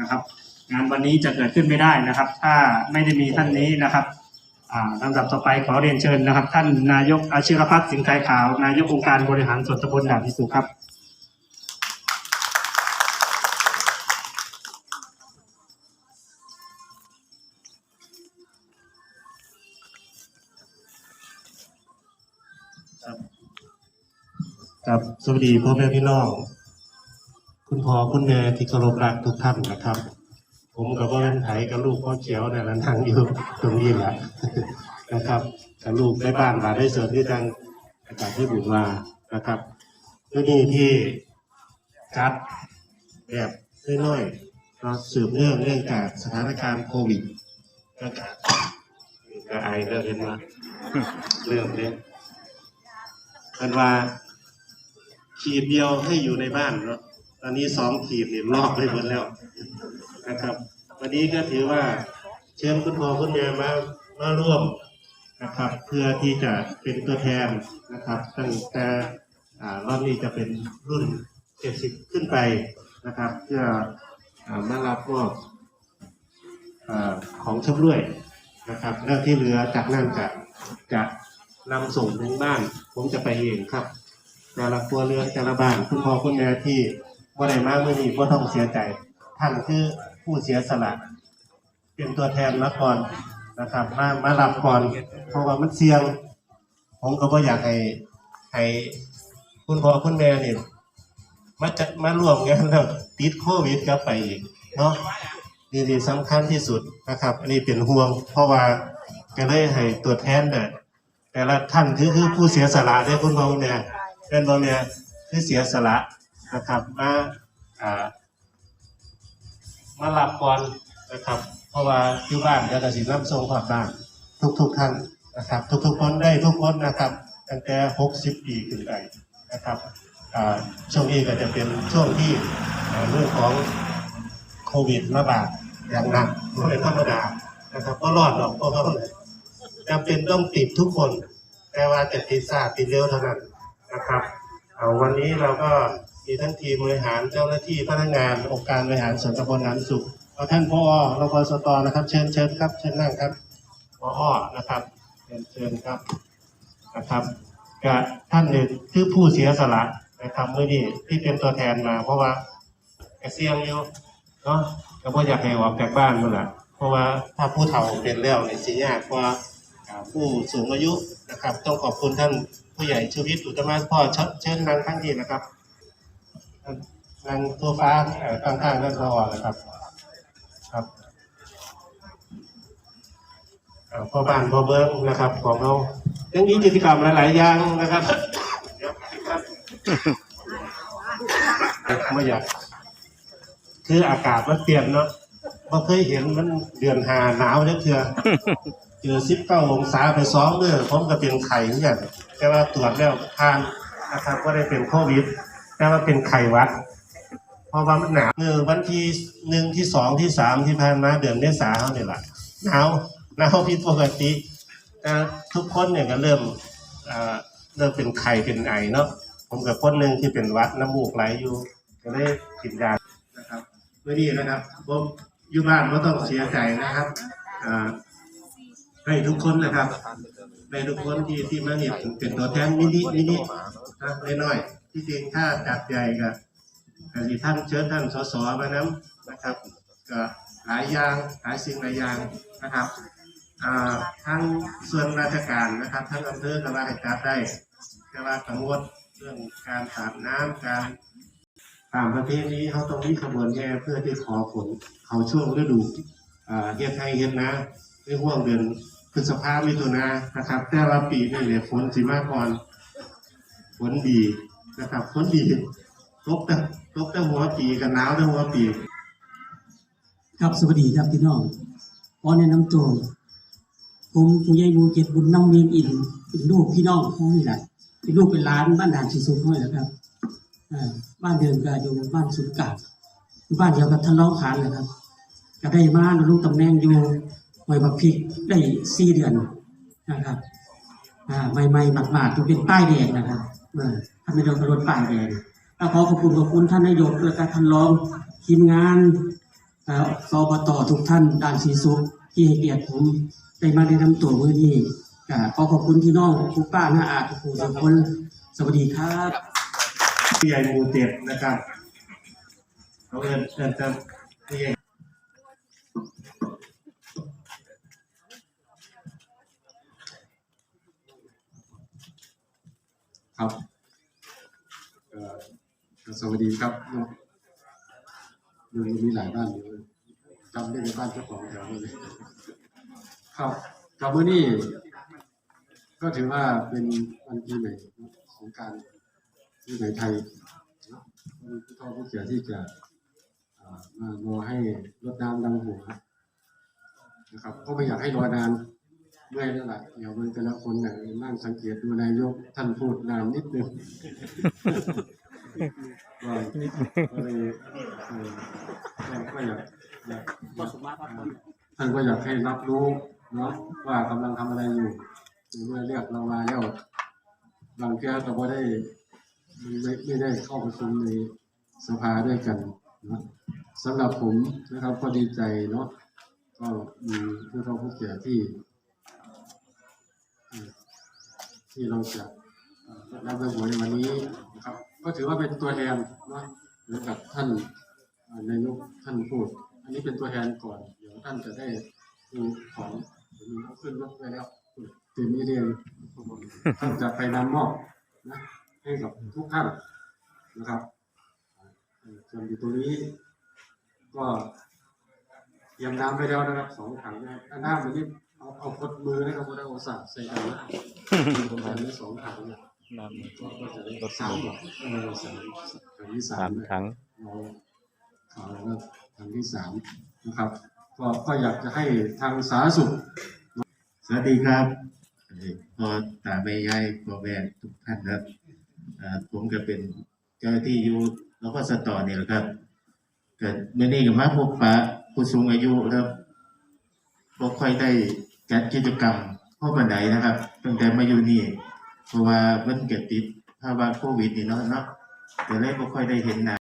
นะครับ งานวันนี้จะเกิดขึ้นไม่ได้นะครับ ถ้าไม่ได้มีท่านนี้นะครับลำดับต่อไปขอเรียนเชิญนะครับ ท่านนายกอาชิรพัฒน์สิงห์ไทยขาว นายกองค์การบริหารส่วนตำบลด่านพิสุครับครับสวัสดีพ่อแม่พี่น้อง คุณพ่อคุณแม่ที่เคารพรักทุกท่านนะครับ ผมกับพ่อเล่นไถกับลูกพ่อเขียวเนี่ยนะนั่งอยู่ตรงนี้แหละนะครับกับลูกได้บ้านมาได้เสริมที่ทางอาจารย์ที่บุญมานะครับที่นี่ที่จัดแบบน้อยๆเราสืบเนื่องเนื่องจากสถานการณ์โควิดก็กก็ไอเริ่มเห็นว่าเริ่มเนี่ยกันว่าขีดเดียวให้อยู่ในบ้านเนาะ ตอนนี้สองขีดเนี่ยลอกไปหมดแล้วนะครับ วันนี้ก็ถือว่าเชิญคุณพ่อคุณแม่มามาร่วมนะครับ เพื่อที่จะเป็นตัวแทนนะครับ ตั้งแต่อ่ารอบนี้จะเป็นรุ่น 70 ขึ้นไปนะครับ เพื่ออามารับมอบอาของชำร่วยนะครับ แล้วที่เหลือจากนั้นจะจะนำส่งถึงบ้าน ผมจะไปเองครับ แต่ละครัวเรือนแต่ละบ้านคุณพ่อคุณแม่ที่ ว่าใดมากเมื่อนี้ก็ต้องเสียใจ ท่านคือผู้เสียสละ เป็นตัวแทนละครนะครับ มามารับก่อนเพราะว่ามันเสี่ยง ผมก็บ่อยากให้ให้คุณพ่อคุณแม่เนี่ยมาจะมาร่วมงานแล้วติดโควิดกลับไปอีกเนาะนี่นี่สำคัญที่สุดนะครับ อันนี้เป็นห่วง เพราะว่าก็เลยให้ตัวแทนเนี่ยแต่ละท่านคือคือผู้เสียสละได้คุณพ่อคุณแม่เป็นบอเนี่ยคือเสียสละ นะครับมาอ่ามารับก่อนนะครับ เพราะว่าที่บ้านจะกระสิรับส่งความบ้านทุกทุกๆท่านนะครับ ทุกๆคนได้ทุกคนนะครับตั้งแต่หกสิบปีขึ้นไปนะครับช่วงนี้ก็จะเป็นช่วงที่เรื่องของโควิดระบาดอย่างหนักเป็นธรรมดานะครับ ก็รอดหรอกเพราะเขาจำเป็นต้องติดทุกคน แต่ว่าจะติดซาติดเร็วเท่านั้นนะครับวันนี้เราก็ มีทั้งทีมบริหารเจ้าหน้าที่พนักงานองค์การบริหารส่วนตำบลน้ำสุขท่านพ่อรพสตนะครับ เชิญเชิญครับ เชิญนั่งครับพ่อนะครับเชิญเชิญครับนะครับกับท่านเนี่ยคือผู้เสียสละนะครับเมื่อนี้ที่เป็นตัวแทนมา เพราะว่าแกเสียงอยู่เนาะก็บ่อยากให้ออกจากบ้านมันแหละเพราะว่าถ้าผู้เฒ่าเป็นแล้วเนี่ยสิยากกว่าผู้สูงอายุนะครับ ต้องขอบคุณท่านผู้ใหญ่ชูวิทย์อุตมะพ่อเชิญเชิญนั่งข้างที่นะครับ นั่งโซฟาเอ่อข้างๆท่านพอนะครับ ครับพอบ้านพอเบิ้งนะครับ ของเรายังมีกิจกรรมหลายๆอย่างนะครับไม่อยากคืออากาศมันเปลี่ยนเนาะไม่เคยเห็นมันเดือนหาหนาวจังเทื่อเจอสิบเก้าองศาไปสองเดือนผมก็เป็นไข้เนกันแต่ว่าตรวจแล้วผ่านนะครับก็ได้เป็นโควิด แต่ว่าเป็นไข้วัด เพราะว่ามันหนาวเมื่อวันที่หนึ่งที่สองที่สามที่ผ่านมาเดือนเมษาเนี่ยแหละหนาวหนาวผิดปกติทุกคนเนี่ยก็เริ่มเริ่มเป็นไข้เป็นไอเนาะผมกับคนหนึ่งที่เป็นวัดน้ำมูกไหลอยู่ก็เลยกินยานะครับเมื่อนี้นะครับผมอยู่บ้านไม่ต้องเสียใจนะครับให้ทุกคนนะครับให้ทุกคนที่ที่มาเนี่ยเป็นตัวแทนมินิมินินะน้อย ที่จริงถ้าจัดใหญ่ก็ก็ที่ท่านเชิญท่านสสมานํนะครับก็หลายอย่างหลายสิ่งหลายอย่างนะครับทั้งส่วนราชการนะครับทั้งอำเภอก็ว่าให้จัดได้แต่ว่ากังวลเรื่องการสาดน้ำการตามประเพณีเขาต้องมีขบวนแห่เพื่อที่ขอฝนเขาช่วงฤดูเฮ็ดไทยเฮ็ดนาในห่วงเดือนพฤษภามิถุนานะครับ แต่ว่าปีนี้เนี่ยฝนสิมากก่อนฝนดี นะครับฝนดีตกแต่ตกแต่หัวปีกับหนาวแต่หัวปีครับสวัสดีครับพี่น้องขอแนะนำตัวผมผู้ใหญ่มูเจ็ดบุญน้ำเมียงอินเป็นลูกพี่น้องของนี่แหละเป็นลูกเป็นล้านบ้านด่านชิสุขน้อยแหละครับบ้านเดิมก็อยู่บ้านสุนกาดอยู่บ้านเดียวกับท่านร้องขานแหละครับ ก็ได้มาลูกตำแหน่งอยู่หอยบักพริกได้สี่เดือนนะครับอ่ใหม่ๆหมาดๆอยู่เป็นป้ายแดงนะครับ อ่าทำให้เรากระโดดป้ายแดงก็ขอขอบคุณขอบคุณท่านนายกและก็ท่านรองทีมงานสอบตทุกท่านด้านสีสุขที่ให้เกียรติผมได้มาแนะนำตัวมื้อนี้ขอขอบคุณพี่น้องทุกป้าน้าอาทุกผู้ทุกคนสวัสดีครับผู้ใหญ่หมู่เจ็ดนะครับเขาเอินเอินจะผู้ใหญ่ ครับเอ่อสวัสดีครับมันมีหลายบ้านอยู่จำได้ในบ้านเจ้าของแถวนี้เลยครับกับมือนี้ก็ถือว่าเป็นวันปีใหม่ของการปีใหม่ไทยผู้เฒ่าผู้แก่ที่จะมารอให้รดน้ำดำหัวนะครับก็ไม่อยากให้รอนาน เมื่อยแล้วล่ะเดี๋ยวมันแต่ละคนน่ะนั่งสังเกตดูนายกท่านพูดนานนิดนึงก็ก็เลยเออก็ก็อยากอยากท่านก็อยากให้รับรู้เนาะว่ากำลังทำอะไรอยู่หรือเมื่อเรียกเรามาแล้วบางเทื่อก็บ่ได้มันไม่ไม่ได้เข้าประชุมในสภาด้วยกันเนาะสำหรับผมนะครับก็ดีใจเนาะก็มีผู้เฒ่าผู้แก่ที่ ที่เราจะรับเรื่องหัวในวันนี้นะครับ ก็ถือว่าเป็นตัวแทนนะเหมือนกับท่านนายกท่านพูด อันนี้เป็นตัวแทนก่อน เดี๋ยวท่านจะได้ดูของเดี๋ยวมีเขาขึ้นรถไปแล้วเต็มที่เรียนท่านจะไปนำมอบนะให้กับทุกท่านนะครับส่วนอยู่ตรงนี้ ก็เตรียมน้ำไปแล้วนะครับสองถังนะครับอันน้ำอันนี้ เอาเอาพดมือนะครับพดเอาสาดใส่กันนะประมาณนี้สองถังเนี่ยน้ก็ก็จะได้สามหรอกเออสามถังที่ำสาสามมเนี่ยถังเราข่าวแล้วก็ถังที่สามนะครับ ก็ก็อยากจะให้ทางสาธารณสุข สวัสดีครับเอ่อพ่อตาแม่ยายพ่อแม่ทุกท่านครับอ่าผมก็เป็นเจ้าหน้าที่อยู่แล้วก็สตอนี่แหละครับเกิดเมื่อนี้ก็มาพบปะผู้สูงอายุแล้วบ่ค่อยได้ จัดกิจกรรมพ่อปันไดนะครับตั้งแต่มาอยู่นี่เพราะว่ามันเกิดติดภาวะโควิดนี่เนาะเนาะแต่เลยบ่ค่อยได้เห็นหน้า